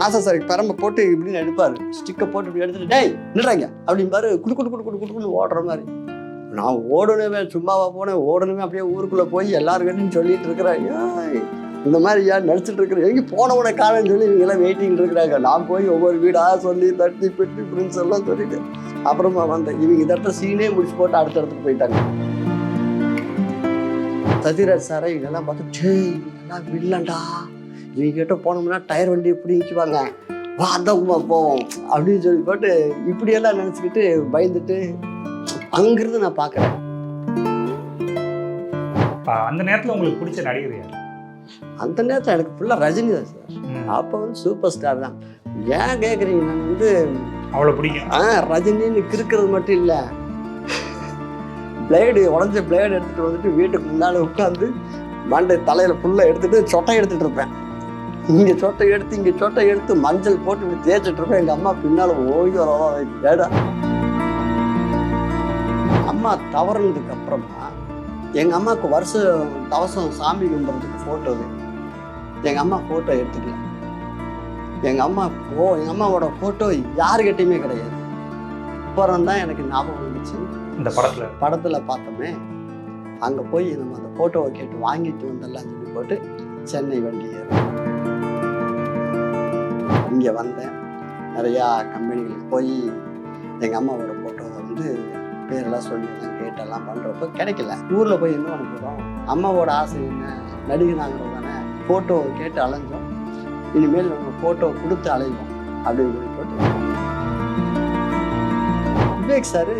NASA sir பரம்ப போட்டு இப்படின்னு எடுப்பார். ஸ்டிக்கை போட்டு இப்படி எடுத்துட்டு டேய் நின்றாங்க அப்படிம்பாரு குடு குடு குடு குடு குடுன்னு ஓடுற மாதிரி. நான் ஓடணுமே சும்மாவா போனேன் ஓடணுமே அப்படியே ஊருக்குள்ளே போய் எல்லாருக்கிட்டையும் சொல்லிட்டு இருக்கிறேன். இந்த மாதிரி ஏன் நடிச்சிட்டு இருக்கிறேன் எங்கே போனவனை காலன்னு சொல்லி இவங்க எல்லாம் வெயிட்டிங் இருக்கிறாங்க. நான் போய் ஒவ்வொரு வீடாக சொல்லி தட்டி பெட்டி பிரின்ஸ் எல்லாம் சொல்லிட்டு அப்புறமா வந்தேன். இவங்க இந்த இடத்துல சீனே முடிச்சு போட்டு அடுத்த இடத்துக்கு போயிட்டாங்க. சத்யராஜ் சாரை இவங்கெல்லாம் பார்த்து டேய் இவங்கெல்லாம் வில்லண்டா இவங்க கிட்ட போனோம்னா டயர் வண்டி எப்படி நிற்குவாங்க வா அதான் போவோம். அப்படின்னு சொல்லி போட்டு இப்படியெல்லாம் நினச்சிக்கிட்டு பயந்துட்டு அங்கிருந்து நான் பார்க்குறேன். அந்த நேரத்துல உங்களுக்கு பிடிச்ச நடிகர் யார்? அந்த நேரத்தில் எனக்கு ஃபுல்லாக ரஜினி தான் சார். அப்போ வந்து சூப்பர் ஸ்டார் தான். ஏன் கேட்குறீங்க நான் வந்து அவ்வளவு பிடிக்கும். ஆ ரஜினின்னு கிறுக்கிறது மட்டும் இல்லை. பிளேடு உடஞ்ச பிளேடு எடுத்துகிட்டு வந்துட்டு வீட்டுக்கு முன்னால் உட்காந்து மண்டை தலையில் ஃபுல்லாக எடுத்துட்டு சொட்டை எடுத்துகிட்டு இருப்பேன். இங்கே சொட்டை எடுத்து இங்கே சொட்டை எடுத்து மஞ்சள் போட்டு இப்படி தேய்ச்சிட்டு இருப்பேன் எங்கள் அம்மா பின்னால் ஓய்வு ஏடா. அம்மா தவறுனதுக்கு அப்புறமா எங்கள் அம்மாவுக்கு வருஷம் தவசம் சாமி கும்பிட்றதுக்கு ஃபோட்டோ எங்கள் அம்மா ஃபோட்டோ எடுத்துக்கல. எங்கள் அம்மா ஓ எங்கள் அம்மாவோட ஃபோட்டோ யாருக்கிட்டையுமே கிடையாது. அப்புறம் தான் எனக்கு ஞாபகம் வந்துச்சு. இந்த படத்துல? படத்தில் பார்த்தோமே அங்கே போய் நம்ம அந்த ஃபோட்டோவை கேட்டு வாங்கிட்டு வந்துடலாம் சொல்லி போட்டு சென்னை வண்டி ஏறி இங்கே வந்தேன். நிறையா கம்பெனிகளுக்கு போய் எங்கள் அம்மாவோட ஃபோட்டோவை வந்து பேரெல்லாம் சொல்லி கேட்டெல்லாம் பண்ணுறப்போ கிடைக்கல. ஊரில் போய் என்ன அனுப்புகிறோம் அம்மாவோட ஆசை என்ன? நடிகனாங்கிறது தானே ஃபோட்டோ கேட்டு அலைஞ்சோம். இனிமேல் நம்ம ஃபோட்டோ கொடுத்து அலைவோம் அப்படின்னு சொல்லி போட்டு விவேக் சார்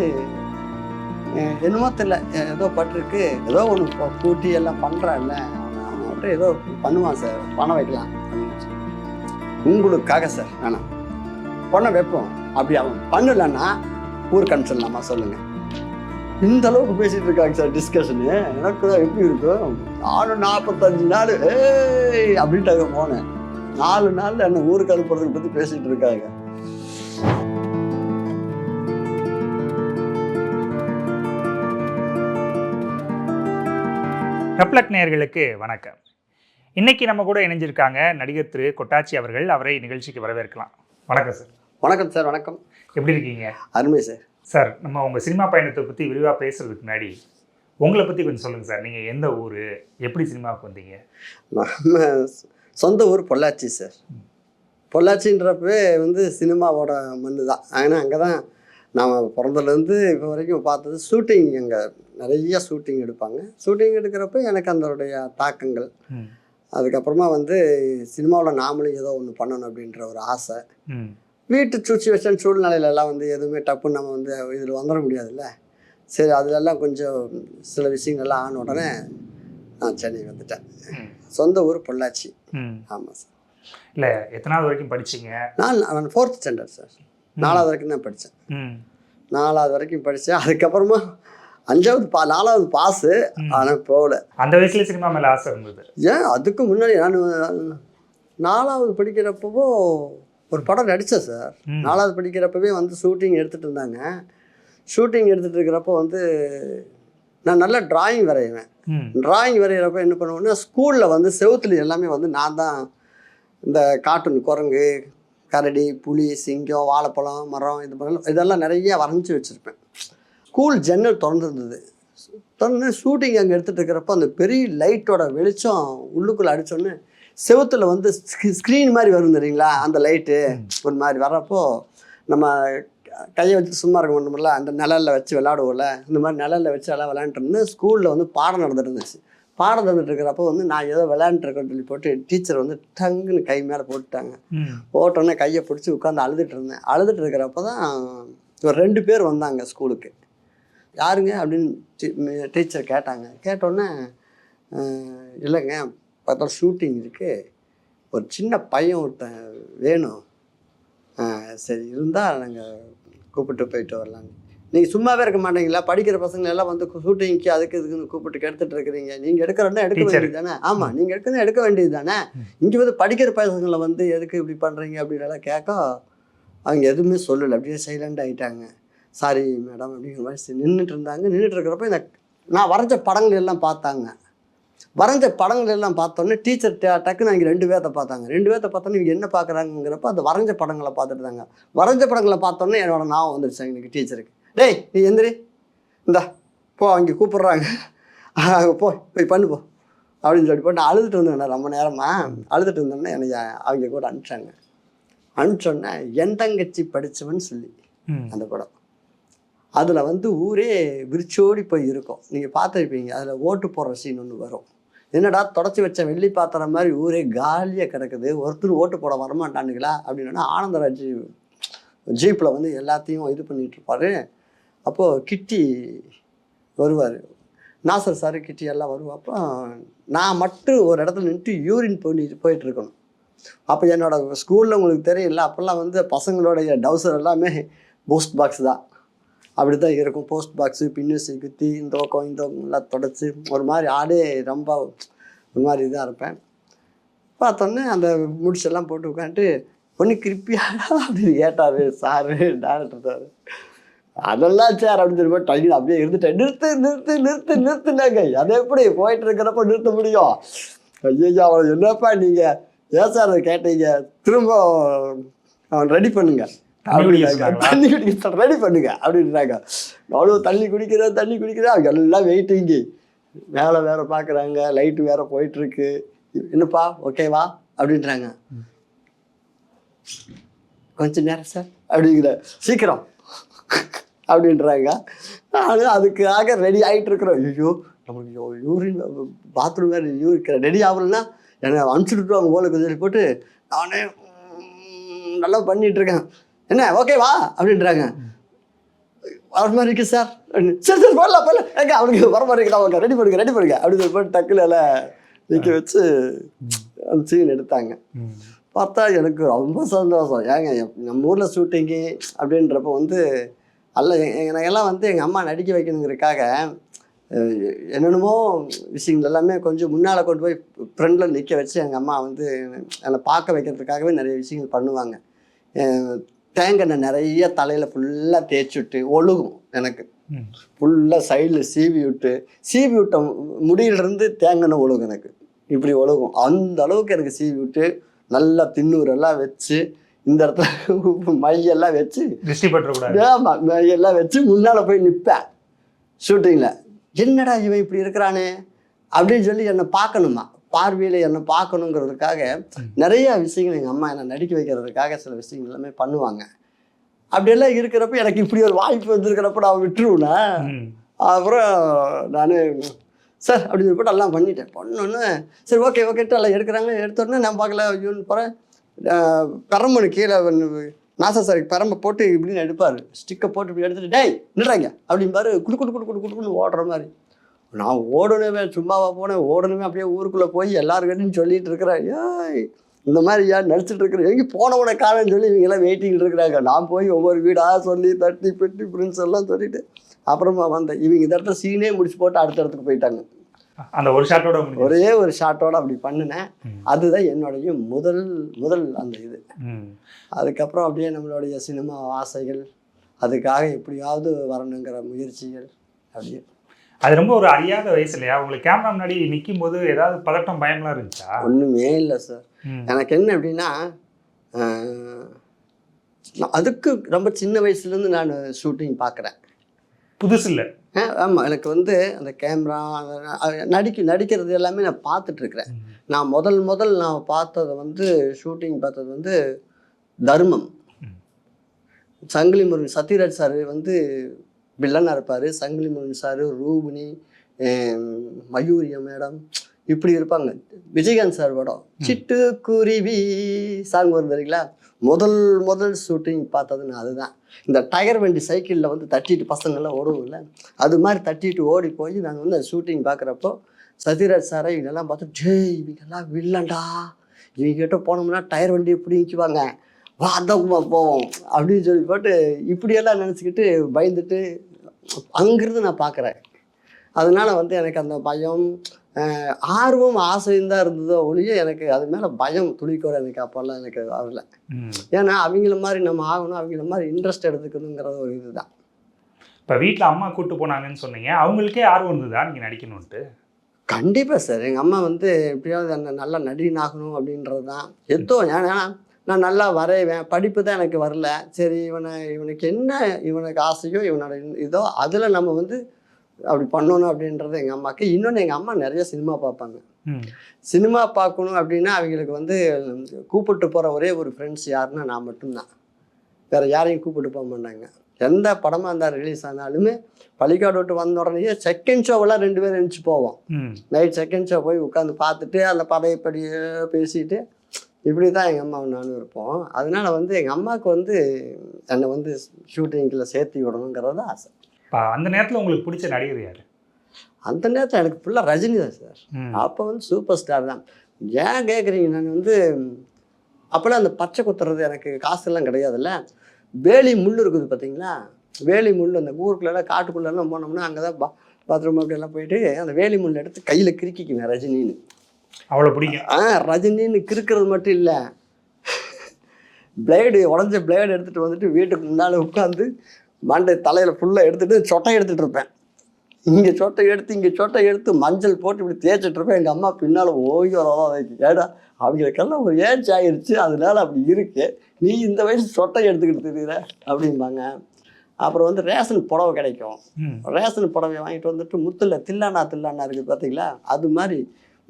என்னமோ தெரியல. ஏதோ பட்டிருக்கு. ஏதோ ஒன்று கூட்டி எல்லாம் பண்ணுறான்ல அவன்கிட்ட ஏதோ பண்ணுவான் சார் பணம் வைக்கலாம். உங்களுக்காக சார் வேணாம் பணம் வைப்போம் அப்படி அவன் பண்ணலன்னா ஊருக்கு அனுப்பிச்சிடலாமா சொல்லுங்க. இந்த அளவுக்கு பேசிட்டு இருக்காங்க சார் டிஸ்கஷனு எனக்கு தான் எப்படி இருக்கும் நானும் நாற்பத்தஞ்சு நாள் ஏய் அப்படின்ட்டு அங்கே போனேன். நாலு நாளில் என்ன ஊருக்கு அனுப்புறதுக்கு பற்றி பேசிட்டு இருக்காங்க. ரெப்லட் நேயர்களுக்கு வணக்கம். இன்னைக்கு நம்ம கூட இணைஞ்சிருக்காங்க நடிகர் திரு கொட்டாச்சி அவர்கள். அவரை நிகழ்ச்சிக்கு வரவேற்கலாம். வணக்கம் சார் வணக்கம் சார் வணக்கம். எப்படி இருக்கீங்க? அருமை சார் சார் நம்ம உங்க சினிமா பயணத்தை பத்தி விரிவா பேசுறதுக்கு முன்னாடி உங்களை பத்தி கொஞ்சம் சொல்லுங்க சார் நீங்க எந்த ஊரு எப்படி சினிமாவுக்கு வந்தீங்க? நம்ம சொந்த ஊர் பொள்ளாச்சி சார் பொள்ளாச்சின்றப்பவே வந்து சினிமாவோட மண்ணு தான். ஏன்னா அங்கே தான் நாம் பிறந்ததுலேருந்து இப்போ வரைக்கும் பார்த்தது ஷூட்டிங் அங்கே நிறைய ஷூட்டிங் எடுப்பாங்க. ஷூட்டிங் எடுக்கிறப்ப எனக்கு அதனுடைய தாக்கங்கள். அதுக்கப்புறமா வந்து சினிமாவில் நாமளும் ஏதோ ஒன்று பண்ணணும் அப்படின்ற ஒரு ஆசை. வீட்டு சுச்சுவேஷன் சூழ்நிலையிலலாம் வந்து எதுவுமே டப்புன்னு நம்ம வந்து இதில் வந்துட முடியாதுல்ல. சரி அதுலெல்லாம் கொஞ்சம் சில விஷயங்கள்லாம் ஆன உடனே நான் சென்னை வந்துட்டேன். சொந்த ஊர் பொள்ளாச்சி. ஆமாம் சார். இல்ல எத்தனாவது வரைக்கும் படிச்சீங்க? நான் ஃபோர்த் ஸ்டாண்டர்ட் சார். நாலாவது வரைக்கும் தான் படித்தேன். நாலாவது வரைக்கும் படித்தேன் அதுக்கப்புறமா அஞ்சாவது பா நாலாவது பாஸு. ஆனால் போகல. அந்த வயசுல சினிமா மேல ஆசை இருந்தது. ஏன்? அதுக்கு முன்னாடி நான் நாலாவது படிக்கிறப்பவோ ஒரு படம் நடித்தேன் சார். நாலாவது படிக்கிறப்பவே வந்து ஷூட்டிங் எடுத்துகிட்டு இருந்தாங்க. ஷூட்டிங் எடுத்துகிட்டு இருக்கிறப்போ வந்து நான் நல்லா டிராயிங் வரைவேன். டிராயிங் வரைகிறப்ப என்ன பண்ணுவேன்னா ஸ்கூலில் வந்து செவுத்துல எல்லாமே வந்து நான் தான் இந்த கார்ட்டூன் குரங்கு கரடி புலி சிங்கம் வாழைப்பழம் மரம் இது மாதிரிலாம் இதெல்லாம் நிறைய வரைஞ்சி வச்சுருப்பேன். ஸ்கூல் ஜன்னல் திறந்துருந்தது. திறந்து ஷூட்டிங் அங்கே எடுத்துகிட்டு இருக்கிறப்ப அந்த பெரிய லைட்டோட வெளிச்சம் உள்ளுக்குள்ளே அடிச்சோடனே செவுத்துல வந்து ஸ்க்ரீன் மாதிரி வரும் தெரியுங்களா? அந்த லைட்டு ஒரு மாதிரி வர்றப்போ நம்ம கையை வச்சு சும்மா இருக்க மாட்டோம்ல அந்த நிழல்ல வச்சு விளையாடுவோம்ல. இந்த மாதிரி நிழல்ல வச்சு எல்லாம் விளையாண்டுட்டு இருந்து ஸ்கூலில் வந்து பாடம் நடந்துட்டு இருந்துச்சு. பாடம் நடந்துட்டு இருக்கிறப்போ வந்து நான் ஏதோ விளையாண்டுருக்கேன்னு சொல்லி போட்டு டீச்சர் வந்து டங்குன்னு கை மேலே போட்டுட்டாங்க. போட்டோன்னே கையை பிடிச்சி உட்காந்து அழுதுட்டு இருந்தேன். அழுதுட்டு இருக்கிறப்ப தான் ஒரு ரெண்டு பேர் வந்தாங்க ஸ்கூலுக்கு யாருங்க அப்படின்னு டீச்சர் கேட்டாங்க. கேட்டோன்னே "அஹ், இல்லைங்க பார்த்தா ஷூட்டிங் இருக்குது ஒரு சின்ன பையன் ஒருத்தன் வேணும். "அஹ், சரி இருந்தால் நாங்கள் கூப்பிட்டு போயிட்டு வரலான்னு நீங்கள் சும்மாவே இருக்க மாட்டீங்களா? படிக்கிற பசங்க எல்லாம் வந்து ஷூட்டிங்க்கு அதுக்கு இதுக்குன்னு கூப்பிட்டு எடுத்துட்டு இருக்கிறீங்க. நீங்கள் எடுக்கிறோன்னா எடுக்க. வேண்டியது தானே? ஆமாம் நீங்கள் எடுக்கணும் எடுக்க வேண்டியது தானே? இங்கே வந்து படிக்கிற பசங்களை வந்து எதுக்கு இப்படி பண்ணுறீங்க அப்படின்லாம் கேட்க அவங்க எதுவுமே சொல்லலை. அப்படியே சைலண்ட் ஆகிட்டாங்க சாரி மேடம் அப்படிங்கிற மாதிரி நின்றுட்டு இருந்தாங்க நின்றுட்டு இருக்கிறப்ப இந்த நான் வரைஞ்ச படங்கள் எல்லாம் பார்த்தாங்க. வரைஞ்ச படங்கள் எல்லாம் பார்த்தோன்னே டீச்சர் டக்குன்னு அவங்க ரெண்டு பேர்த்த பார்த்தாங்க. ரெண்டு பேர்த்த பார்த்தோன்னே இவங்க என்ன பார்க்குறாங்கிறப்ப அந்த வரைஞ்ச படங்களை பார்த்துட்டு இருந்தாங்க. வரைஞ்ச படங்களை பார்த்தோன்னே என்னோட ஞாபகம் வந்துருச்சு எனக்கு டீச்சருக்கு. டேய் நீ எந்திரி. இந்தா போ அவங்க கூப்பிட்றாங்க. போ போய் பண்ணு போ. அப்படின்னு சொல்லிட்டு போட்டு நான் அழுதுட்டு இருந்தேன் ரொம்ப நேரமா. அழுதுட்டு இருந்தோன்னே எனக்கு அவங்க கூட அனுப்பிச்சாங்க. அனுப்பிச்சோன்னே என் தங்கச்சி படித்தவன் சொல்லி. அந்த படம். அதில் வந்து ஊரே விரிச்சோடி போய் இருக்கும் நீங்கள் பார்த்துருப்பீங்க அதில் ஓட்டு போடுற சீன் ஒன்று வரும். என்னடா தொடச்சி வச்ச வெள்ளி பாத்திரம் மாதிரி ஊரே காலியாக கிடக்குது ஒருத்தர் ஓட்டு போட வரமாட்டானுங்களா? அப்படின்னா ஆனந்தராஜ் ஜீப்பில் வந்து எல்லாத்தையும் இது பண்ணிகிட்ருப்பார் அப்போது கிட்டி வருவார். நாசர் சார் கிட்டி எல்லாம் வருவாப்போ நான் மட்டும் ஒரு இடத்துல நின்று யூரின் பண்ணிட்டு போயிட்டுருக்கணும் அப்போ என்னோட ஸ்கூலில் உங்களுக்கு தெரியல அப்போல்லாம் வந்து பசங்களுடைய டவுசர் எல்லாமே பூஸ்ட் பாக்ஸ் தான். அப்படி தான் இருக்கும். போஸ்ட் பாக்ஸு பின்னூசி குத்தி இந்த பக்கம் இந்த பக்கம் எல்லாம் தொடச்சி ஒரு மாதிரி ஆடே ரொம்ப ஒரு மாதிரி இதாக இருப்பேன். பார்த்தோன்னே அந்த முடிச்செல்லாம் போட்டு உட்காந்துட்டு ஒன்று கிருப்பியாடா அப்படின்னு கேட்டார் சாரு டேரக்டர் சார். அதெல்லாம் சார் அப்படின்னு சொல்லி போட்டு அப்படியே இருந்துட்டேன். நிறுத்து நிறுத்து நிறுத்து நிறுத்துனாங்க. அதை எப்படி போயிட்டு இருக்கிறப்ப நிறுத்த முடியும்? ஐயோ அவளை என்னப்பா நீங்கள் ஏன் சார் அதை கேட்டீங்க? திரும்ப அவன் ரெடி பண்ணுங்க. தண்ணி குடிக்க சொன்னாங்களா? தண்ணி குடிக்க ரெடி பண்ணுங்க அப்படின்றாங்க. நானும் தண்ணி குடிக்கிறேன் தண்ணி குடிக்கிறேன். அவங்க எல்லாம் வெயிட்டிங்கு வேலை வேற பார்க்குறாங்க லைட்டு வேற போயிட்டு இருக்கு என்னப்பா ஓகேவா அப்படின்றாங்க. கொஞ்ச நேரம் சார் அப்படிங்கிற சீக்கிரம். அப்படின்றாங்க. நானும் அதுக்காக ரெடி ஆகிட்டு இருக்கிறோம் ஐயோ நமக்கு யூரின் பாத்ரூம் வேறு யூரின் ரெடி ஆகலைன்னா என்னை அனுப்பிச்சுட்டு அவங்க போல சொல்லி போட்டு. நானே நல்லா பண்ணிட்டு இருக்கேன் என்ன ஓகேவா அப்படின்றாங்க. வர மாதிரி இருக்கு சார் சரி சரி போடலாம் போடலாம். ஏங்க அவனுக்கு வர மாதிரி இருக்கலாம் அவங்க ரெடி பண்ணுங்க ரெடி பண்ணுங்க அப்படின்னு சொல்லி டக்குல எல்லாம் நிற்க வச்சு அந்த சீன் எடுத்தாங்க. பார்த்தா எனக்கு ரொம்ப சந்தோஷம். ஏங்க நம்ம ஊரில் ஷூட்டிங்கு அப்படின்றப்ப வந்து அல்ல எ- வந்து எங்கள் அம்மா நடிக்க வைக்கணுங்கிறதுக்காக என்னென்னமோ விஷயங்கள் எல்லாமே கொஞ்சம் முன்னால் கொண்டு போய் ஃப்ரெண்டில் நிற்க வச்சு எங்கள் அம்மா வந்து என்னை பார்க்க வைக்கிறதுக்காகவே நிறைய விஷயங்கள் பண்ணுவாங்க. தேங்காய் நிறைய தலையில் ஃபுல்லாக தேய்ச்சி விட்டு ஒழுகும் எனக்கு. ஃபுல்லாக சைடில் சீவி விட்டு சீவி விட்ட முடியிலிருந்து தேங்காய் ஒழுகும் எனக்கு. இப்படி ஒழுகும். அந்த அளவுக்கு எனக்கு சீவி விட்டு நல்லா தின்னூரெல்லாம் வச்சு இந்த இடத்துல மையெல்லாம் வச்சு திருஷ்டி பற்றக்கூடாது ஆமா, மையெல்லாம் வச்சு முன்னால் போய் நிற்பேன் ஷூட்டிங்கில் என்னடா இவன் இப்படி இருக்கிறானே? அப்படின்னு சொல்லி என்னை பார்க்கணுமா? பார்வையில் என்னை பார்க்கணுங்கிறதுக்காக நிறைய விஷயங்கள் எங்கள் அம்மா என்னை நடிக்க வைக்கிறதுக்காக சில விஷயங்கள் எல்லாமே பண்ணுவாங்க. அப்படியெல்லாம் இருக்கிறப்ப எனக்கு இப்படி ஒரு வாய்ப்பு வந்திருக்கிறப்ப நான் விட்டுருவேனா. அப்புறம் நான் சார் அப்படின்னு போட்டு எல்லாம் பண்ணிட்டேன். பண்ணோன்னே சரி ஓகே ஓகேட்டு எல்லாம் எடுக்கிறாங்க. எடுத்தோடனே நான் பார்க்கல ஐயோன்னு போகிறேன் பெரம்பனு கீழே நாசா சார் பெரம்பை போட்டு இப்படின்னு எடுப்பார். ஸ்டிக்கை போட்டு இப்படி எடுத்துட்டு டேய் நின்றாங்க அப்படிம்பாரு. குடு குடு குடு குடு குடுன்னு ஓடுற மாதிரி. நான் ஓடணுமே சும்மாவா போனேன் ஓடணுமே அப்படியே ஊருக்குள்ளே போய் எல்லாருக்கிட்டையும் சொல்லிட்டு இருக்கிறேன். ஏய் இந்த மாதிரி ஏன் நடிச்சிட்டு இருக்கிறேன் எங்கே போனவனை காணன்னு சொல்லி இவங்க எல்லாம் வெயிட்டிங்கில் இருக்கிறாங்க. நான் போய் ஒவ்வொரு வீடாக சொல்லி தட்டி பெட்டி பிரின்ஸ் எல்லாம் சொல்லிட்டு அப்புறமா வந்தேன். இவங்க இந்த இடத்துல சீனே முடிச்சு போட்டு அடுத்த இடத்துக்கு போயிட்டாங்க. அந்த ஒரு ஷாட்டோட ஒரே ஒரு ஷாட்டோட அப்படி பண்ணினேன். அதுதான் என்னுடைய முதல் முதல் அந்த இது. அதுக்கப்புறம் அப்படியே நம்மளுடைய சினிமா ஆசைகள் அதுக்காக எப்படியாவது வரணுங்கிற முயற்சிகள் அப்படியே அது ரொம்ப ஒரு அறியாத வயசு இல்லையா உங்களுக்கு கேமரா முன்னாடி நிற்கும் போது ஏதாவது பதட்டம் பயம்லாம் இருந்துச்சா? ஒன்றுமே இல்லை சார். எனக்கு என்ன அப்படின்னா அதுக்கு ரொம்ப சின்ன வயசுலேருந்து நான் ஷூட்டிங் பார்க்குறேன் புதுசு இல்லை ஆமாம் எனக்கு வந்து அந்த கேமரா நடிக்க நடிக்கிறது எல்லாமே நான் பார்த்துட்ருக்குறேன். நான் முதல் முதல் நான் பார்த்தது வந்து ஷூட்டிங் பார்த்தது வந்து தர்மம். சங்கிலி முருகன் சத்யராஜ் சார் வந்து வில்லனாக இருப்பார் சங்கிலி முருகன் சார் ரூபினி மயூரியா மேடம் இப்படி இருப்பாங்க. விஜயகாந்த் சார் படம். சிட்டு குருவி சாங் வரும் தெரியுங்களா? முதல் முதல் ஷூட்டிங் பார்த்தது நான் அதுதான். இந்த டயர் வண்டி சைக்கிளில் வந்து தட்டிட்டு பசங்கள்லாம் ஓடுவோம்ல அது மாதிரி தட்டிட்டு ஓடி போய் நாங்கள் வந்து ஷூட்டிங் பார்க்குறப்போ சத்யராஜ் சாரை இவங்கெல்லாம் பார்த்து ஜெய் இவங்கெல்லாம் வில்லண்டா இவங்க கிட்ட போனோம்னா டயர் வண்டி பிடிக்குவாங்க வா அந்த போவோம். அப்படின்னு சொல்லி போட்டு இப்படியெல்லாம் நினச்சிக்கிட்டு பயந்துட்டு அங்கிருந்து நான் பார்க்குறேன். அதனால வந்து எனக்கு அந்த பயம் ஆர்வம் ஆசையும் தான் இருந்ததோ ஒழிய எனக்கு அது மேலே பயம் துளிக்கூட எனக்கு அப்போல்லாம் எனக்கு வரல. ஏன்னா அவங்கள மாதிரி நம்ம ஆகணும் அவங்கள மாதிரி இன்ட்ரெஸ்ட் எடுத்துக்கணுங்கிற ஒரு இதுதான். இப்போ வீட்டில் அம்மா கூட்டு போனாங்கன்னு சொன்னீங்க. அவங்களுக்கே ஆர்வம் இருந்ததா நீங்கள் நடிக்கணும்ட்டு கண்டிப்பாக சார். எங்கள் அம்மா வந்து எப்படியாவது என்ன நல்லா நடிகன் ஆகணும் அப்படின்றது தான் எத்தோ ஏன்னா நான் நல்லா வரைவேன். படிப்பு தான் எனக்கு வரல. சரி இவனை இவனுக்கு என்ன இவனுக்கு ஆசையோ இவனோட இதோ அதில் நம்ம வந்து அப்படி பண்ணணும் அப்படின்றது எங்கள் அம்மாவுக்கு இன்னொன்று எங்கள் அம்மா நிறைய சினிமா பார்ப்பாங்க. சினிமா பார்க்கணும் அப்படின்னா அவங்களுக்கு வந்து கூப்பிட்டு போகிற ஒரே ஒரு ஃப்ரெண்ட்ஸ் யாருன்னா நான் மட்டும்தான். வேறு யாரையும் கூப்பிட்டு போக மாட்டாங்க. எந்த படமாக இருந்தால் ரிலீஸ் ஆனாலுமே பள்ளிக்காடு விட்டு வந்த உடனேயே செகண்ட் ஷோவெல்லாம் ரெண்டு பேரும் எழுந்துச்சு போவோம். நைட் செகண்ட் ஷோ போய் உட்காந்து பார்த்துட்டு அந்த படையப்படி பேசிட்டு இப்படி தான் எங்கள் அம்மாவும் நானும் இருப்போம். அதனால வந்து எங்கள் அம்மாவுக்கு வந்து என்னை வந்து ஷூட்டிங்கில் சேர்த்து விடணுங்கிறது ஆசை. இப்போ அந்த நேரத்தில் உங்களுக்கு பிடிச்ச நடிகர் யார்? அந்த நேரத்தில் எனக்கு ஃபுல்லாக ரஜினி தான் சார் அப்போ வந்து சூப்பர் ஸ்டார் தான். ஏன் கேட்குறீங்க நான் வந்து அப்போல்லாம் அந்த பச்சை குத்துறது எனக்கு காசுலாம் கிடையாதுல்ல. வேலி முள் இருக்குது பார்த்தீங்களா வேலி முள் அந்த ஊருக்குள்ளெல்லாம் காட்டுக்குள்ளெல்லாம் போனோம்னா அங்கே தான் பா பாத்ரூம் அப்படியெல்லாம் போயிட்டு அந்த வேலி முள் எடுத்து கையில் கிறுக்கிக்குவேன் ரஜினின்னு. அவ்வளோ பிடிக்கும். ஆ ரஜினின்னு கிறுக்கிறது மட்டும் இல்லை. பிளேடு உடஞ்ச பிளேடு எடுத்துகிட்டு வந்துட்டு வீட்டுக்கு முன்னால் உட்காந்து மண்டை தலையில் ஃபுல்லாக எடுத்துகிட்டு சொட்டை எடுத்துகிட்டு இருப்பேன். இங்கே சொட்டை எடுத்து இங்கே சொட்டை எடுத்து மஞ்சள் போட்டு இப்படி தேய்ச்சிட்டு இருப்பேன். எங்கள் அம்மா பின்னால் ஓய்வு வரதான் ஏடா அவங்களுக்கெல்லாம் ஒரு ஏஜ் ஆயிடுச்சு அதனால அப்படி இருக்கு. நீ இந்த வயசு சொட்டை எடுத்துக்கிட்டு தெரியுற அப்படிம்பாங்க. அப்புறம் வந்து ரேஷன் புடவை கிடைக்கும். ரேஷன் புடவையை வாங்கிட்டு வந்துட்டு முத்தில் தில்லானா தில்லானா இருக்குது பார்த்தீங்களா அது மாதிரி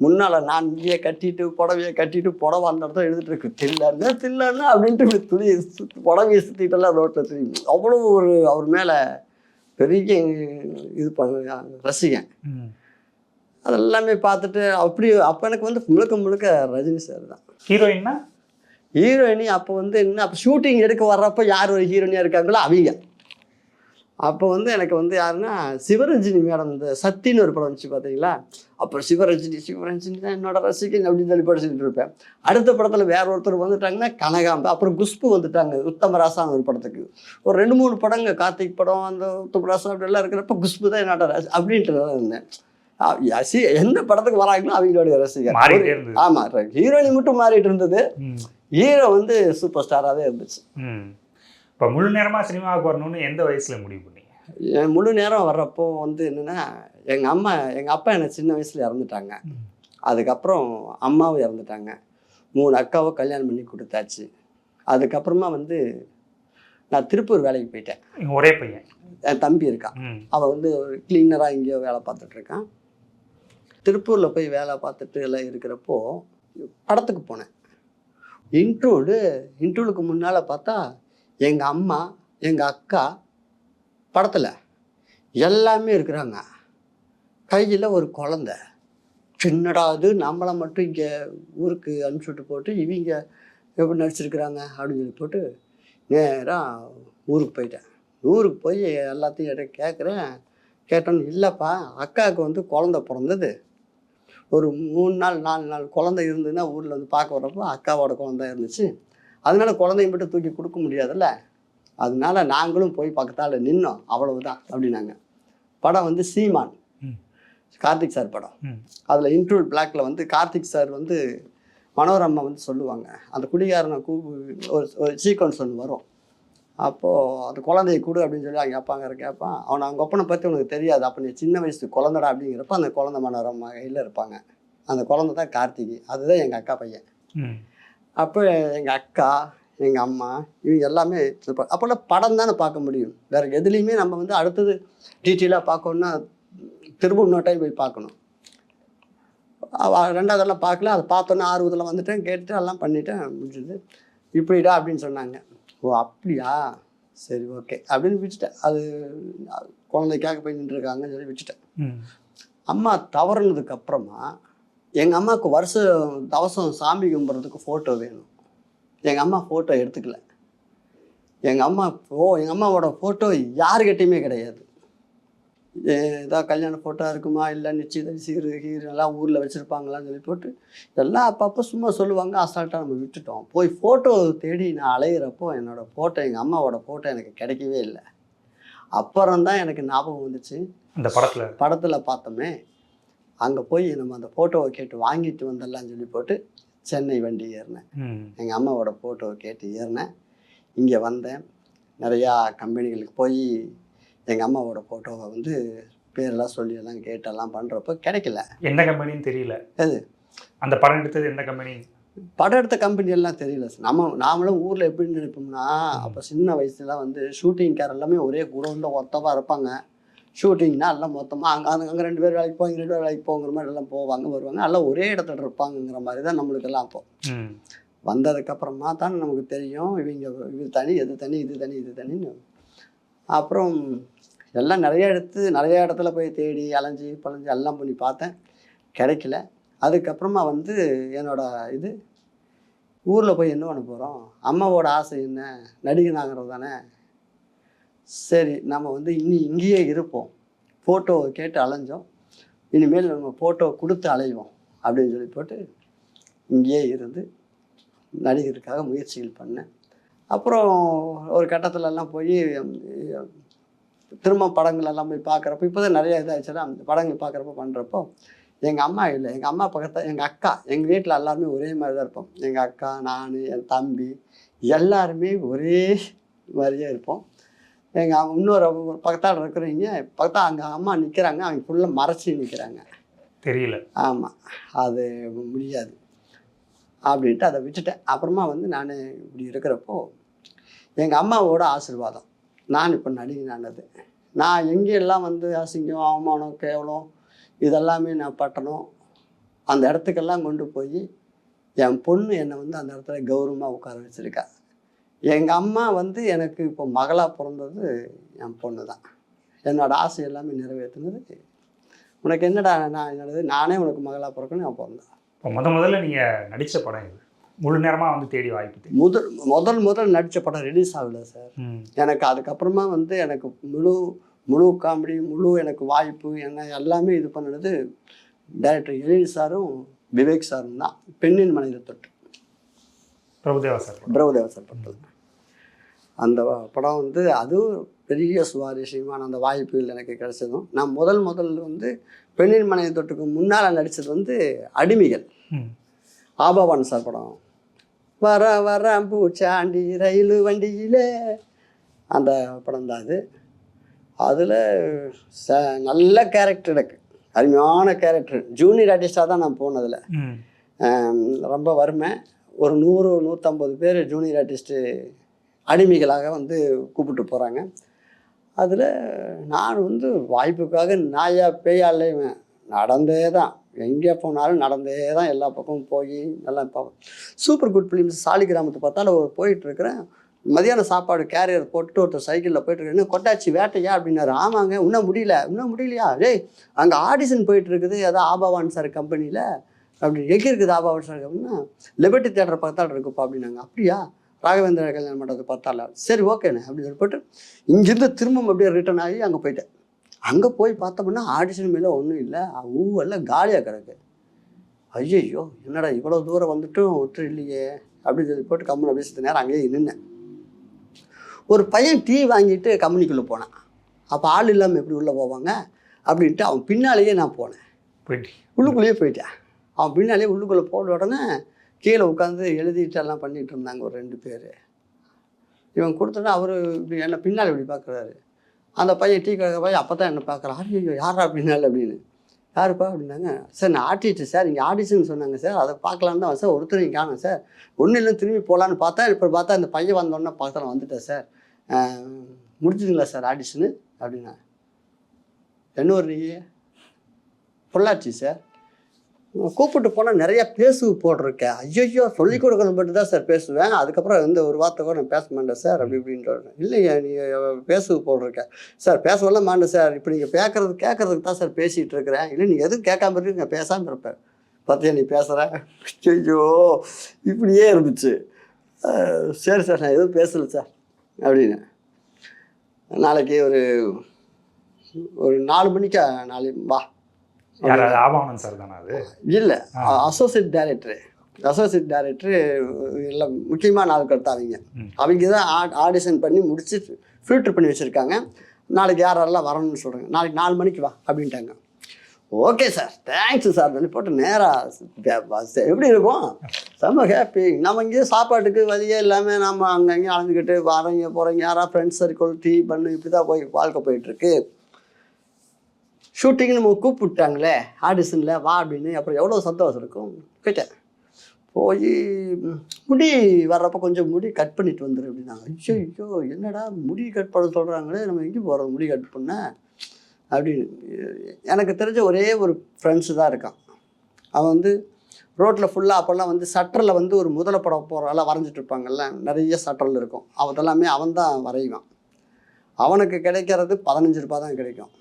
முன்னால் நான் இங்கேயே கட்டிட்டு புடவையை கட்டிட்டு புடவை அந்த இடத்துல எழுதிட்டு இருக்கு. தில்லானா தில்லானா அப்படின்ட்டு இப்படி சுற்றி புடவையை சுற்றிட்டெல்லாம் ரோட்டில் திரும்பி அவ்வளோ ஒரு அவர் மேலே பெரிய இது பண்ண ரசிகன். அதெல்லாமே பார்த்துட்டு அப்படி அப்போ எனக்கு வந்து முழுக்க முழுக்க ரஜினி சார் தான். ஹீரோயின்னா? ஹீரோயினி அப்போ வந்து என்ன அப்போ ஷூட்டிங் எடுக்க வர்றப்போ யார் ஒரு ஹீரோயினியாக இருக்காங்களோ அவங்க. அப்போ வந்து எனக்கு வந்து யாருன்னா சிவரஞ்சினி மேடம் இந்த சத்தின்னு ஒரு படம் வந்துச்சு பார்த்தீங்களா அப்போ சிவரஞ்சினி சிவரஞ்சினி தான் என்னோட ரசிகன் அப்படின்னு சொல்லி படிச்சுட்டு இருப்பேன். அடுத்த படத்தில் வேற ஒருத்தர் வந்துட்டாங்கன்னா கனகாம்பு அப்புறம் குஷ்பு வந்துட்டாங்க உத்தமராசான்னு ஒரு படத்துக்கு. ஒரு ரெண்டு மூணு படங்க கார்த்திக் படம் அந்த உத்தமராசா அப்படி எல்லாம் இருக்கிறப்ப குஷ்பு தான் என்னோட ரசி அப்படின்ட்டு தான் இருந்தேன். யசி எந்த படத்துக்கு வராங்களோ அவங்களுடைய ரசிகர். ஆமா ஹீரோயினி மட்டும் மாறிட்டு இருந்தது. ஹீரோ வந்து சூப்பர் ஸ்டாராகவே இருந்துச்சு. இப்போ முழு நேரமாக சினிமாவுக்கு வரணும்னு எந்த வயசில் முடிவு பண்ணீங்க? என் முழு நேரம் வர்றப்போ வந்து என்னென்னா எங்கள் அம்மா எங்கள் அப்பா எனக்கு சின்ன வயசில் இறந்துட்டாங்க. அதுக்கப்புறம் அம்மாவும் இறந்துட்டாங்க. மூணு அக்காவை கல்யாணம் பண்ணி கொடுத்தாச்சு. அதுக்கப்புறமா வந்து நான் திருப்பூர் வேலைக்கு போயிட்டேன். ஒரே பையன். என் தம்பி இருக்கான். அவன் வந்து ஒரு கிளீனராக எங்கேயோ வேலை பார்த்துட்டு இருக்கான். திருப்பூரில் போய் வேலை பார்த்துட்டு எல்லாம் இருக்கிறப்போ படத்துக்கு போனேன். இன்ட்ரோடு இன்ட்ரோலுக்கு முன்னால் பார்த்தா எங்கள் அம்மா எங்கள் அக்கா படத்தில் எல்லாமே இருக்கிறாங்க. கையில் ஒரு குழந்த. சின்னடா அது நம்மளை மட்டும் இங்கே ஊருக்கு அனுப்பிச்சுட்டு போட்டு இவங்க எப்படி நடிச்சிருக்கிறாங்க அப்படின்னு சொல்லி போட்டு நேராக ஊருக்கு போயிட்டேன். ஊருக்கு போய் எல்லாத்தையும் என்கிட்ட கேட்குறேன் கேட்டோன்னு இல்லைப்பா அக்காவுக்கு வந்து குழந்த பிறந்தது. ஒரு மூணு நாள் நாலு நாள் குழந்தை இருந்ததுன்னா ஊரில் வந்து பார்க்க வரப்போ அக்காவோட குழந்த இருந்துச்சு. அதனால குழந்தைய மட்டும் தூக்கி கொடுக்க முடியாதுல்ல? அதனால நாங்களும் போய் பக்கத்தால் நின்னோம். அவ்வளவுதான் அப்படின்னாங்க. படம் வந்து சீமான். கார்த்திக் சார் படம். அதில் இன்ட்ரூல் பிளாக்ல வந்து கார்த்திக் சார் வந்து மனோரமா வந்து சொல்லுவாங்க. அந்த குடிகாரனை கூ ஒரு ஒரு சீக்வன்ஸ் ஒன்று வரும். அப்போது அந்த குழந்தைய கொடு அப்படின்னு சொல்லி அவங்க அப்பாங்கிற கேட்பான். அவனை அவங்க அப்பனை பற்றி உனக்கு தெரியாது. அப்போ நீ சின்ன வயசு குழந்தடா அப்படிங்கிறப்ப அந்த குழந்தை மனோரமா கையில் இருப்பாங்க. அந்த குழந்தை தான் கார்த்திகை. அதுதான் எங்கள் அக்கா பையன். அப்போ எங்கள் அக்கா எங்கள் அம்மா இவங்க எல்லாமே. அப்போல்லாம் படம் தானே பார்க்க முடியும். வேறு எதுலேயுமே நம்ம வந்து அடுத்தது டீட்டெயிலாக பார்க்கணுன்னா திரும்ப இன்னொரு டைம் போய் பார்க்கணும். ரெண்டாவதெல்லாம் பார்க்கல அதை பார்த்தோன்னே ஆர்வத்தில் வந்துட்டேன் கேட்டுட்டு எல்லாம் பண்ணிட்டேன் முடிஞ்சது. இப்படிடா அப்படின்னு சொன்னாங்க. ஓ அப்படியா? சரி ஓகே அப்படின்னு விட்டுட்டேன். அது குழந்தைக்காக போய் நின்றுருக்காங்கன்னு சொல்லி விட்டுட்டேன். அம்மா தவறுனதுக்கு அப்புறமா எங்கள் அம்மாவுக்கு வருஷம் தவசம் சாமி கும்பிட்றதுக்கு ஃபோட்டோ வேணும். எங்கள் அம்மா ஃபோட்டோ எடுத்துக்கல. எங்கள் அம்மா ஓ எங்கள் அம்மாவோட ஃபோட்டோ யாருக்கிட்டையுமே கிடையாது. ஏதாவது கல்யாண ஃபோட்டோ இருக்குமா? இல்லை நிச்சயத சீரு கீரு எல்லாம் ஊரில் வச்சுருப்பாங்களான்னு சொல்லி போட்டு எல்லாம் அப்பப்போ சும்மா சொல்லுவாங்க அசால்ட்டாக நம்ம விட்டுட்டோம். போய் ஃபோட்டோ தேடி நான் அலையிறப்போ என்னோடய ஃபோட்டோ எங்கள் அம்மாவோட ஃபோட்டோ எனக்கு கிடைக்கவே இல்லை. அப்புறம் தான் எனக்கு ஞாபகம் வந்துச்சு. அந்த படத்துல? படத்தில் பார்த்தோமே அங்கே போய் நம்ம அந்த ஃபோட்டோவை கேட்டு வாங்கிட்டு வந்துடலாம்னு சொல்லி போட்டு சென்னை வண்டி ஏறினேன். எங்கள் அம்மாவோட ஃபோட்டோவை கேட்டு ஏறினேன். இங்கே வந்தேன். நிறையா கம்பெனிகளுக்கு போய் எங்கள் அம்மாவோட ஃபோட்டோவை வந்து பேரெல்லாம் சொல்லி எல்லாம் கேட்டெல்லாம் பண்ணுறப்போ கிடைக்கல. எந்த கம்பெனின்னு தெரியல. எது? அந்த படம் எடுத்தது எந்த கம்பெனி? படம் எடுத்த கம்பெனி எல்லாம் தெரியல சார். நம்ம நாமளும் ஊரில் எப்படி நினைப்போம்னா அப்போ சின்ன வயசுலாம் வந்து ஷூட்டிங் கேர் எல்லாமே ஒரே குடோனில் ஒத்தமாக இருப்பாங்க. ஷூட்டிங்னா எல்லாம் மொத்தமாக அங்கே அங்கே அங்கே ரெண்டு பேர் வேலைக்கு போவாங்க ரெண்டு பேர் வேலைக்கு போங்கிற மாதிரி எல்லாம் போவாங்க வருவாங்க. எல்லாம் ஒரே இடத்துல இருப்பாங்கங்கிற மாதிரி தான் நம்மளுக்கெல்லாம் அப்போ. ம். வந்ததுக்கப்புறமா தான் நமக்கு தெரியும் இவங்க இது தனி இது தனி இது தனி இது தனின்னு. அப்புறம் எல்லாம் நிறைய எடுத்து நிறைய இடத்துல போய் தேடி அலைஞ்சி பழஞ்சி எல்லாம் பண்ணி பார்த்தேன். கிடைக்கல. அதுக்கப்புறமா வந்து என்னோட இது ஊரில் போய் என்ன பண்ண போகிறோம் அம்மாவோட ஆசை என்ன? நடிகன் ஆகிறது தானே? சரி நம்ம வந்து இனி இங்கேயே இருப்போம். ஃபோட்டோ கேட்டு அலைஞ்சோம். இனிமேல் நம்ம ஃபோட்டோ கொடுத்து அலைவோம் அப்படின்னு சொல்லி போட்டு இங்கேயே இருந்து நடிகருக்காக முயற்சிகள் பண்ணேன். அப்புறம் ஒரு கட்டத்துலலாம் போய் திரும்ப படங்கள் எல்லாம் போய் பார்க்குறப்போ இப்போ தான் நிறைய இதாகிடுச்சுன்னா அந்த படங்கள் பார்க்குறப்போ பண்ணுறப்போ எங்கள் அம்மா இல்லை எங்கள் அம்மா பக்கத்தில் எங்கள் அக்கா எங்கள் வீட்டில் எல்லாருமே ஒரே மாதிரி தான் இருப்போம். எங்கள் அக்கா நான் என் தம்பி எல்லாருமே ஒரே மாதிரியே இருப்போம். எங்கள் இன்னொரு பக்கத்தால் இருக்கிறவங்க பக்கத்தா அங்கே அம்மா நிற்கிறாங்க அவங்க ஃபுல்லாக மறைச்சி நிற்கிறாங்க தெரியல. ஆமாம் அது முடியாது. அப்படின்ட்டு அதை விட்டுட்டேன். அப்புறமா வந்து நான் இப்படி இருக்கிறப்போ எங்கள் அம்மாவோட ஆசீர்வாதம். நான் இப்போ நடிகனானது நான் எங்கெல்லாம் வந்து அசிங்கம் அவமானம் கேவலம் இதெல்லாமே நான் பட்டணும். அந்த இடத்துக்கெல்லாம் கொண்டு போய் என் பொண்ணு என்னை வந்து அந்த இடத்துல கௌரவமாக உட்கார வச்சிருக்கா. எங்கள் அம்மா வந்து எனக்கு இப்போ மகளாக பிறந்தது என் பொண்ணு தான். என்னோட ஆசை எல்லாமே நிறைவேற்றுனது. உனக்கு என்னடா நான் என்னது? நானே உனக்கு மகளாக பிறக்கணும் நான் பிறந்தேன். இப்போ முத முதல்ல நீங்கள் நடித்த படம் இது முழு நேரமாக வந்து தேடி வாய்ப்பு முதல் முதல் முதல் நடித்த படம் ரிலீஸ் ஆகல சார் எனக்கு அதுக்கப்புறமா வந்து எனக்கு முழு முழு காமெடி முழு எனக்கு வாய்ப்பு என்ன எல்லாமே இது பண்ணினது டைரக்டர் எழில் சாரும் விவேக் சாரும் தான். பெண்ணின் மனித தொட்டு பிரபுதேவா சார். பிரபுதேவ சார் பண்ணது அந்த படம் வந்து அதுவும் பெரிய சுவாரஸ்யமான அந்த வாய்ப்புகள் எனக்கு கிடைச்சதும் நான் முதல் முதல் வந்து பெண்ணின் மனைவி தொட்டுக்கு முன்னால் நடித்தது வந்து அடிமைகள். ஆபாவான் சார் படம். வர வர பூச்சாண்டி ரயில் வண்டியிலே. அந்த படம் தான் அது. அதில் ச நல்ல கேரக்டர் எனக்கு. அருமையான கேரக்டர் ஜூனியர் ஆர்டிஸ்டாக தான் நான் போனதில். ரொம்ப வறுமை. ஒரு நூறு நூற்றம்பது பேர் ஜூனியர் ஆர்டிஸ்ட்டு அடிமைகளாக வந்து கூப்பிட்டு போகிறாங்க அதில் நான் வந்து வாய்ப்புக்காக நாயா பேயாலையுவேன் நடந்தே தான். எங்கே போனாலும் நடந்தே தான் எல்லா பக்கமும் போய் நல்லா பார்ப்போம். சூப்பர் குட் ஃபிலிம்ஸ் சாலி கிராமத்தை பார்த்தாலும் ஒரு போயிட்டுருக்கிறேன் மதியானம் சாப்பாடு கேரியர் போட்டு ஒருத்தர் சைக்கிளில் போயிட்டுருக்கேன் கொட்டாச்சி வேட்டையா அப்படின்னாரு. ஆமாங்க இன்னும் முடியல. இன்னும் முடியலையா? டேய் அங்கே ஆடிஷன் போயிட்டு இருக்குது. ஏதோ ஆபாவான் சார் கம்பெனியில் அப்படி எங்கே இருக்குது ஆபாவான் சார் அப்படின்னா லிபர்ட்டி தேட்டர் பக்கத்தால் இருக்குப்பா அப்படின்னாங்க. அப்படியா? ராகவேந்திர கல்யாண மண்டபத்தை பார்த்தால சரி ஓகேண்ணே அப்படின்னு சொல்லி போட்டு இங்கேருந்து திரும்ப அப்படியே ரிட்டர்ன் ஆகி அங்கே போயிட்டேன். அங்கே போய் பார்த்தோம்னா ஆடிஷன் மேலே ஒன்றும் இல்லை. ஊவெல்லாம் காலியாக கிடக்கு. ஐயையோ என்னடா இவ்வளோ தூரம் வந்துட்டும் ஒற்று இல்லையே அப்படின்னு சொல்லி போட்டு கம்முன்னு அப்படியே சித்த நேரம் அங்கேயே நின்னேன். ஒரு பையன் டீ வாங்கிட்டு கம்பெனிக்குள்ளே போனான். அப்போ ஆள் இல்லாமல் எப்படி உள்ளே போவாங்க? அப்படின்ட்டு அவன் பின்னாலேயே நான் போனேன். உள்ளுக்குள்ளேயே போயிட்டேன். அவன் பின்னாலே உள்ளுக்குள்ளே போன உடனே கீழே உட்காந்து எழுதிட்டு எல்லாம் பண்ணிகிட்டு இருந்தாங்க ஒரு ரெண்டு பேர். இவன் கொடுத்தோன்னே அவர் இப்படி என்ன பின்னால் இப்படி பார்க்குறாரு அந்த பையன் டீ கடை பையன் அப்போ தான் என்ன பார்க்குறான் ஐயோ யாரா பின்னால் அப்படின்னு. யாருப்பா அப்படின்னாங்க. சார் நான் ஆர்டிஸ்ட் சார் இங்கே ஆர்டிஸ்ட்னு சொன்னாங்க சார். அதை பார்க்கலான்னு தான் சார் ஒருத்தர் இங்கே காணும் சார். ஒன்றும் இல்லை திரும்பி போகலான்னு பார்த்தா இப்போ பார்த்தா இந்த பையன் வந்தோடனே பார்த்தா வந்துட்டேன் சார். அஹ், சார் ஆடிஷனு அப்படின்னா. என்ன ஒரு நீங்கள் பொள்ளாச்சி சார். கூப்பிட்டு போனால் நிறையா பேசு போட்டிருக்கேன். ஐயோ சொல்லி கொடுக்கணும் மட்டும் தான் சார் பேசுவேன். அதுக்கப்புறம் எந்த ஒரு வார்த்தை கூட நான் பேச மாட்டேன் சார் அப்படி இப்படின்ற இல்லைங்க நீங்கள் பேசு போட்டிருக்க சார் பேசவெல்லாம் மாட்டேன் சார். இப்போ நீங்கள் பேக்கிறது கேட்கறதுக்கு தான் சார் பேசிகிட்டு இருக்கிறேன். இல்லை நீங்கள் எதுவும் கேட்காம இருக்கீங்க பேசாமல் இருப்பேன் பார்த்தியா நீ பேசுகிற ஐயோ இப்படியே இருந்துச்சு. சரி சார் நான் எதுவும் பேசலை சார் அப்படின்னு. நாளைக்கு ஒரு ஒரு நாலு மணிக்கா நாளைக்கு வா. யாராவது ஆபாவனன் சார் தானே அது? இல்லை அசோசியேட் டைரக்டரு அசோசியேட் டைரக்டரு எல்லாம் முக்கியமான ஆட்கள் தான் அவங்க. அவங்க தான் ஆடிஷன் பண்ணி முடிச்சு ஃபில்டர் பண்ணி வச்சுருக்காங்க. நாளைக்கு யாரெல்லாம் வரணும்னு சொல்கிறாங்க நாளைக்கு நாலு மணிக்கு வா அப்படின்ட்டாங்க. ஓகே சார் தேங்க்ஸ் சார் சொல்லி போட்டு நேராக எப்படி இருக்கும்? செம்ம ஹாப்பி நம்ம இங்கேயே சாப்பாட்டுக்கு வழியே இல்லாமல் நம்ம அங்கங்கே அலைஞ்சிக்கிட்டு வரீங்க போகிறீங்க யாராவது ஃப்ரெண்ட்ஸ் சர்க்கிள் டீ பண்ணு இப்படி தான் போய் வாழ்க்கை போயிட்டுருக்கு. ஷூட்டிங் நம்ம கூப்பிட்டாங்களே ஆடிஷனில் வா அப்படின்னு அப்புறம் எவ்வளோ சந்தோஷம் இருக்கும்? போயிட்டேன் போய் முடி வர்றப்ப கொஞ்சம் முடி கட் பண்ணிட்டு வந்துடு அப்படின்னாங்க ஐயோ ஐயோ என்னடா முடி கட் பண்ண சொல்கிறாங்களே நம்ம எங்கே போகிறோம் முடி கட் பண்ண? அப்படின்னு எனக்கு தெரிஞ்ச ஒரே ஒரு ஃப்ரெண்ட்ஸு தான் இருக்கான். அவன் வந்து ரோட்டில் ஃபுல்லாக அப்போல்லாம் வந்து சட்டரில் வந்து ஒரு முதல படம் போகிறாலாம் வரைஞ்சிட்டு இருப்பாங்கல்ல நிறைய சட்டரில் இருக்கும். அதெல்லாமே அவன் தான் வரைவான். அவனுக்கு கிடைக்கிறது பதினஞ்சு ரூபாய் தான் கிடைக்கும்.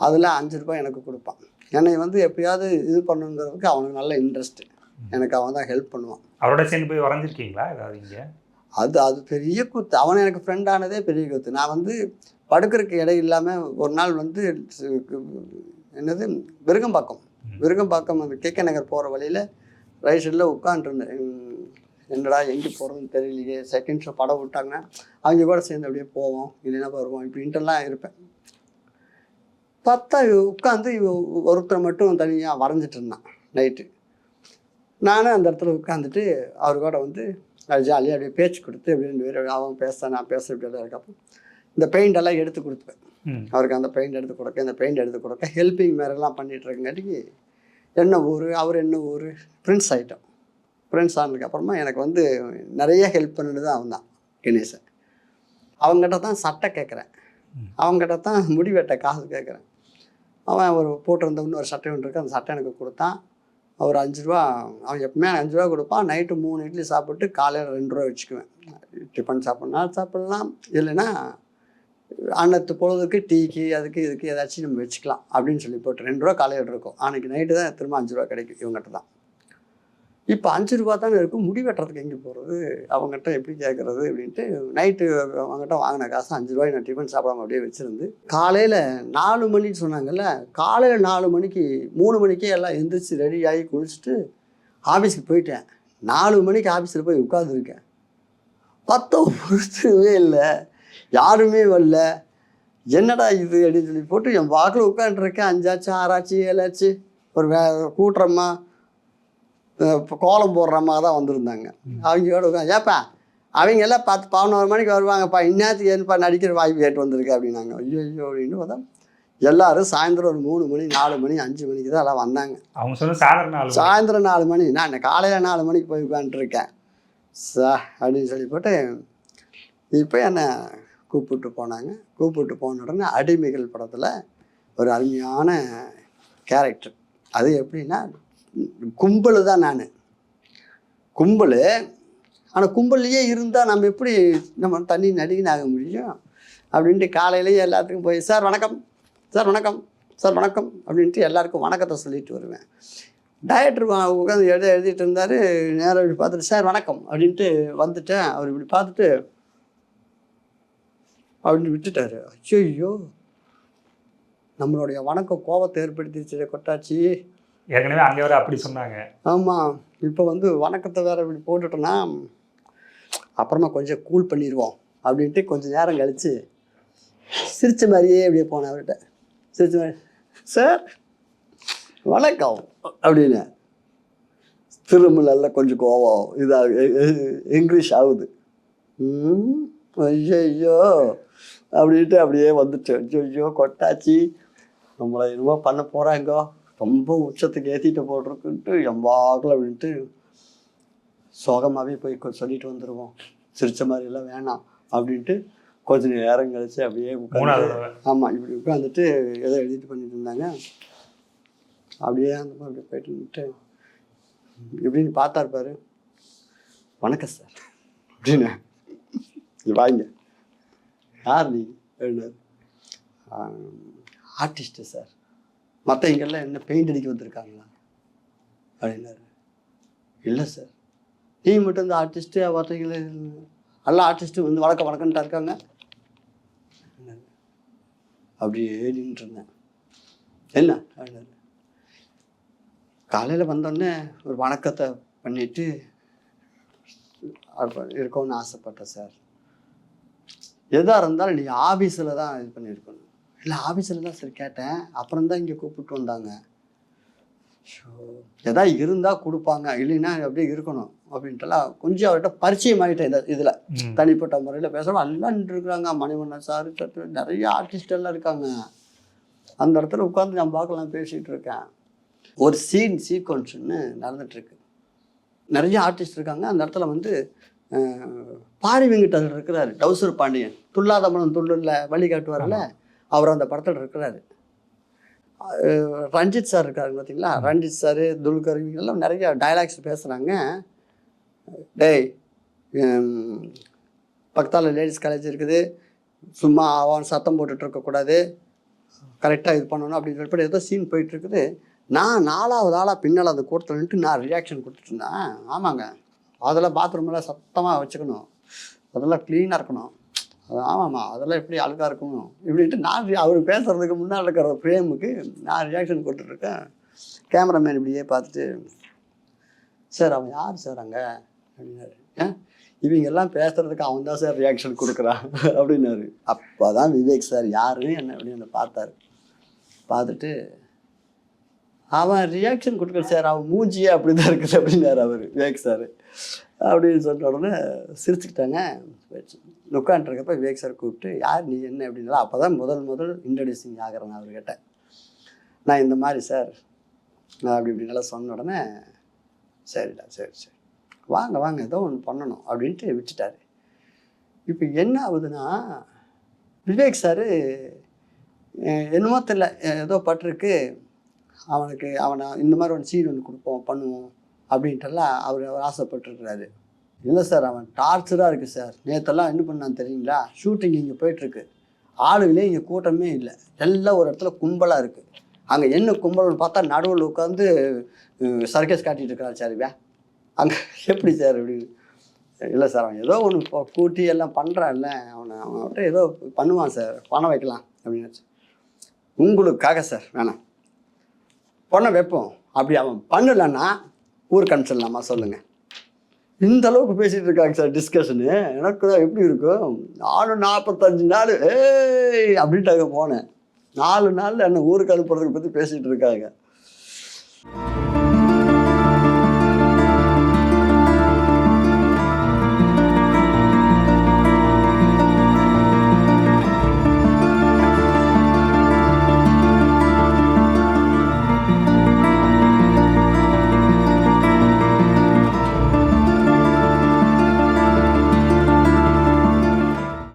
அதில் அஞ்சு ரூபாய் எனக்கு கொடுப்பான். என்னை வந்து எப்படியாவது இது பண்ணுங்கிறதுக்கு அவனுக்கு நல்ல இன்ட்ரெஸ்ட்டு எனக்கு அவன் தான் ஹெல்ப் பண்ணுவான். அவரோட சேர்ந்து போய் வரைஞ்சிருக்கீங்களா? ஏதாவது இங்க? அது அது பெரிய கூத்து. அவன் எனக்கு ஃப்ரெண்ட் ஆனதே பெரிய கூத்து. நான் வந்து படுக்கிறதுக்கு இடம் இல்லாமல் ஒரு நாள் வந்து என்னது? விருகம்பாக்கம். விருகம்பாக்கம் அந்த கே கே நகர் போகிற வழியில் ரைட் சைடில் உட்காந்துருந்தேன் என்னடா எங்கே போகிறதுன்னு தெரியலையே. செகண்ட் ஷோ படம் விட்டாங்கன்னா அவங்க கூட சேர்ந்து அப்படியே போவோம். இல்லைன்னா வருவோம். இப்படின்ட்டுலாம் இருப்பேன். பார்த்தா உட்காந்து ஒருத்தர் மட்டும் தனியாக வரைஞ்சிட்டு இருந்தான் நைட்டு நானும் அந்த இடத்துல உட்காந்துட்டு அவர் கூட வந்து ஜாலியாக அப்படியே பேச்சு கொடுத்து அப்படி ரெண்டு பேரும் அவன் பேச நான் பேச இப்படி எல்லாம் இருக்கப்போ இந்த பெயிண்ட் எல்லாம் எடுத்து கொடுப்பேன் ம். அவருக்கு அந்த பெயிண்ட் எடுத்து கொடுக்க இந்த பெயிண்ட் எடுத்து கொடுக்க ஹெல்பிங் மாதிரிலாம் இருக்கங்காட்டிக்கு என்ன ஊர் அவர் என்ன ஊர்? ஃப்ரெண்ட்ஸ் ஆகிட்டோம் ஃப்ரெண்ட்ஸ் ஆனதுக்கப்புறமா எனக்கு வந்து நிறைய ஹெல்ப் பண்ணிட்டு தான் அவன் தான் கணேசன். அவங்ககிட்ட தான் சட்டை கேட்குறேன். அவங்ககிட்ட தான் முடி வெட்ட காசு கேட்குறேன். அவன் ஒரு போட்டிருந்த இன்னொரு சட்டை ஒன்று இருக்கு அந்த சட்டை எனக்கு கொடுத்தான். ஒரு அஞ்சு ரூபா அவன் எப்பவுமே அஞ்சு ரூபா கொடுப்பான். நைட்டு மூணு இட்லி சாப்பிட்டு காலையில் ரெண்டு ரூபா வச்சுக்குவேன். டிஃபன் சாப்பிட்னாலும் சாப்பிட்லாம். இல்லைன்னா அன்னத்து பொழுதுக்கு டீக்கு அதுக்கு இதுக்கு ஏதாச்சும் நம்ம வச்சுக்கலாம் அப்படின்னு சொல்லி போட்டு ரெண்டு ரூபா காலையில் இருக்கும். அன்றைக்கி நைட்டு தான் திரும்ப அஞ்சு ரூபா கிடைக்கும் இவங்ககிட்ட தான். இப்போ அஞ்சு ரூபா தானே இருக்கும். முடி வெட்டுறதுக்கு எங்கே போகிறது அவங்ககிட்ட எப்படி கேட்குறது அப்படின்ட்டு நைட்டு அவங்ககிட்ட வாங்கின காசு அஞ்சு ரூபாய் நான் டிஃபன் சாப்பிடாம அப்படியே வச்சுருந்து காலையில் நாலு மணின்னு சொன்னாங்கல்ல காலையில் நாலு மணிக்கு மூணு மணிக்கே எல்லாம் எந்திரிச்சு ரெடி ஆகி குளிச்சுட்டு ஆஃபீஸுக்கு போயிட்டேன். நாலு மணிக்கு ஆஃபீஸில் போய் உட்காந்துருக்கேன் பத்தம் பொறுத்தவே இல்லை. யாருமே வரல. என்னடா இது அப்படின்னு சொல்லி போட்டு என் வாக்கில் உட்காந்துருக்கேன் அஞ்சாச்சு ஆறாச்சு ஏழாச்சு. ஒரு வே கூட்டுறம்மா. கோலம் போடுறம்மா தான் வந்திருந்தாங்க. அவங்களோட உட்காந்து ஏப்பா அவங்க எல்லாம் பத்து பதினோரு மணிக்கு வருவாங்கப்பா இந்நேரத்துக்கு ஏன்ப்பா நடிக்கிற வாய்ப்பு கேட்டு வந்திருக்கு? அப்படின்னாங்க. ஐயோ ஐயோ அப்படின்னு பார்த்தா எல்லாரும் சாயந்தரம் ஒரு மூணு மணி நாலு மணி அஞ்சு மணிக்கு தான் எல்லாம் வந்தாங்க. அவங்க சொன்ன சாயந்தரம் நாலு மணி. நான் காலையில் நாலு மணிக்கு போய் உட்காந்துருக்கேன் சா அப்படின்னு சொல்லி போட்டு இப்போ என்னை கூப்பிட்டு போனாங்க. கூப்பிட்டு போன உடனே அடிமைகள் படத்தில் ஒரு அருமையான கேரக்டர் அது எப்படின்னா கும்பல் தான் நான். கும்பல் ஆனால் கும்பல்லையே இருந்தால் நம்ம எப்படி நம்ம தண்ணி நடுகினாக ஆக முடியும்? அப்படின்ட்டு காலையிலேயே எல்லாத்துக்கும் போய் சார் வணக்கம். சார் வணக்கம். சார் வணக்கம். அப்படின்ட்டு எல்லாருக்கும் வணக்கத்தை சொல்லிட்டு வருவேன். டைரக்டர் உட்காந்து எழுத எழுதிட்டு இருந்தார். நேரம் இப்படி பார்த்துட்டு சார் வணக்கம். அப்படின்ட்டு வந்துட்டேன். அவர் இப்படி பார்த்துட்டு அப்படின்னு விட்டுட்டாரு. ஐயோ நம்மளுடைய வணக்கம் கோபத்தை ஏற்படுத்திடுச்சு கொட்டாச்சி. ஏற்கனவே அங்கே வர அப்படி சொன்னாங்க. ஆமாம் இப்போ வந்து வணக்கத்தை வேற இப்படி போட்டுட்டோன்னா அப்புறமா கொஞ்சம் கூல் பண்ணிடுவோம் அப்படின்ட்டு கொஞ்சம் நேரம் கழித்து சிரிச்ச மாதிரியே அப்படியே போனேன் அவர்கிட்ட. சிரிச்ச மாதிரி சார் வணக்கம். அப்படின்னு. திருமலில் கொஞ்சம் கோவம் இதாக இங்கிலீஷ் ஆகுது. ம் ஐயோ அப்படின்ட்டு அப்படியே வந்துட்டு ஐயோ கொட்டாச்சி நம்மளை என்னமோ பண்ண போகிறாங்கோ ரொம்ப உச்சத்துக்கு ஏற்றிட்டு போட்டிருக்குன்ட்டு எம்பாக்கில் அப்படின்ட்டு சோகமாகவே போய் கொ- சொல்லிட்டு வந்துடுவோம் சிரிச்ச மாதிரி எல்லாம் வேணாம் அப்படின்ட்டு கொஞ்ச நேரம் கழிச்சு அப்படியே உட்காந்து. ஆமாம் இப்படி உட்காந்துட்டு ஏதோ எழுதிட்டு பண்ணிட்டு இருந்தாங்க. அப்படியே அந்த மாதிரி அப்படியே போயிட்டு இப்படின்னு பார்த்தாரு பாரு. வணக்கம் சார். அப்படின்னு வாங்க. யார் நீ? Artist sir. மற்ற இங்கெல்லாம் என்ன பெயிண்ட் அடிக்க வந்திருக்காங்களா? அப்படின்னாரு. இல்லை சார் நீ மட்டும் இந்த ஆர்டிஸ்ட்டு மற்றவங்கள எல்லா ஆர்டிஸ்ட்டும் வந்து வணக்கம் வழக்கன்ட்டா இருக்காங்க. அப்படியே நின்றுருந்தேன். என்ன? அப்படின்னாரு. காலையில் வந்தோடனே ஒரு வணக்கத்தை பண்ணிட்டு இருக்கோன்னு இருக்கணும்னு ஆசைப்பட்டேன் சார் எதாக இருந்தாலும் நீ ஆஃபீஸில் தான் இது பண்ணியிருக்கணும். இல்லை ஆஃபீஸில் தான் சார் கேட்டேன். அப்புறம் தான் இங்கே கூப்பிட்டு வந்தாங்க. ஷோ எதா இருந்தால் கொடுப்பாங்க இல்லைன்னா அப்படியே இருக்கணும் அப்படின்ட்டுலாம் கொஞ்சம் அவர்கிட்ட பரிச்சயம் ஆகிட்டேன் இந்த இதில். தனிப்பட்ட முறையில் பேசுகிறோம் எல்லாம் இருக்கிறாங்க மணிவண்ணன் சார் நிறைய ஆர்டிஸ்ட் எல்லாம் இருக்காங்க. அந்த இடத்துல உட்காந்து நான் பார்க்கலாம் பேசிகிட்டு இருக்கேன். ஒரு சீன் சீக்வன்ஸ்னு நடந்துட்டுருக்கு நிறைய ஆர்டிஸ்ட் இருக்காங்க. அந்த இடத்துல வந்து அஹ், பாரி வெங்கட் இருக்கிறாரு டவுசர் பாண்டியன். துல்லாத மனம் துள்ளில் வழி காட்டுவார்ல அவர் அந்த படத்தில் இருக்கிறாரு. ரஞ்சித் சார் இருக்காரு பார்த்தீங்களா ரஞ்சித் சார் துல்கர் இவங்கெல்லாம் நிறைய டயலாக்ஸ் பேசுகிறாங்க டேய் பக்கத்தால் லேடிஸ் காலேஜ் இருக்குது. சும்மா அவன் சத்தம் போட்டுட்டு இருக்கக்கூடாது கரெக்டாக இது பண்ணணும் அப்படின்னு சொல்லி ஏதோ சீன் போயிட்டு இருக்குது. நான் நாலாவது ஆளாக பின்னால் அந்த கூட்டத்தில் நான் ரியாக்ஷன் கொடுத்துட்ருந்தேன் ஆமாங்க. அதெல்லாம் பாத்ரூமெல்லாம் சத்தமாக வச்சுக்கணும். அதெல்லாம் க்ளீனாக இருக்கணும். ஆமாம்மா அதெல்லாம் எப்படி அழுக்காக இருக்கும்? இப்படின்ட்டு நான் அவர் பேசுகிறதுக்கு முன்னால் இருக்கிற ஃப்ரேமுக்கு நான் ரியாக்ஷன் கொடுத்துட்ருக்கேன். கேமராமேன் இப்படியே பார்த்துட்டு சார் அவன் யார் சார் அங்கே? அப்படின்னாரு. ஏன்? இவங்க எல்லாம் பேசுறதுக்கு அவன் தான் சார் ரியாக்ஷன் கொடுக்குறான் அப்படின்னாரு. அப்போ தான் விவேக் சார் யாருன்னு என்ன அப்படின்னு பார்த்தாரு. பார்த்துட்டு அவன் ரியாக்ஷன் கொடுக்குற சார் அவன் மூஞ்சியே அப்படி தான் இருக்குது. அப்படின்னாரு அவர் விவேக் சார் அப்படின்னு சொன்ன உடனே சிரிச்சுக்கிட்டாங்க. உட்காந்துருக்கப்ப விவேக் சார் கூப்பிட்டு யார் நீ என்ன? அப்படின்னா அப்போ தான் முதல் முதல் இன்ட்ரடியூசிங் ஆகிறேன் அவர்கிட்ட. நான் இந்த மாதிரி சார் நான் அப்படி இப்படின்னெல்லாம் சொன்ன உடனே சரிடா சரி சரி. வாங்க வாங்க ஏதோ ஒன்று பண்ணணும் அப்படின்ட்டு விட்டுட்டார். இப்போ என்ன ஆகுதுன்னா விவேக் சார் என்னமோ தெரியல. ஏதோ பட்டிருக்கு. அவனுக்கு அவனை இந்த மாதிரி ஒன்று சீன் ஒன்று கொடுப்போம் பண்ணுவோம். அப்படின்ட்டுலாம் அவர் அவர் ஆசைப்பட்டுருக்கிறாரு இல்லை சார் அவன் டார்ச்சராக இருக்குது சார். நேற்றெல்லாம் என்ன பண்ணான்னு தெரியுங்களா? ஷூட்டிங் இங்கே போயிட்டுருக்கு. ஆளுகளே இங்கே கூட்டமே இல்லை. எல்லாம் ஒரு இடத்துல கும்பலாக இருக்குது அங்கே என்ன கும்பல்னு பார்த்தா நடுவில் உட்காந்து சர்க்கஸ் காட்டிகிட்டு இருக்கிறான் சார் வே அங்கே எப்படி சார் அப்படின்னு இல்லை சார் அவன் ஏதோ ஒன்று கூட்டி எல்லாம் பண்ணுறான்ல அவனை அவன்கிட்ட ஏதோ பண்ணுவான் சார். பணம் வைக்கலாம் அப்படின்னு உங்களுக்காக சார் வேணாம். பணம் வைப்போம். அப்படி அவன் பண்ணலைன்னா ஊருக்கு அனுப்பிச்சிடலாமா? சொல்லுங்கள் இந்த அளவுக்கு பேசிகிட்டு இருக்காங்க சார் டிஸ்கஷனு எனக்கு தான் எப்படி இருக்கும் நானும் நாற்பத்தஞ்சு நாள் ஏய் அப்படின்ட்டு அங்கே போனேன். நாலு நாளில் என்ன ஊருக்கு அனுப்புறதுக்கு பற்றி பேசிகிட்டு இருக்காங்க.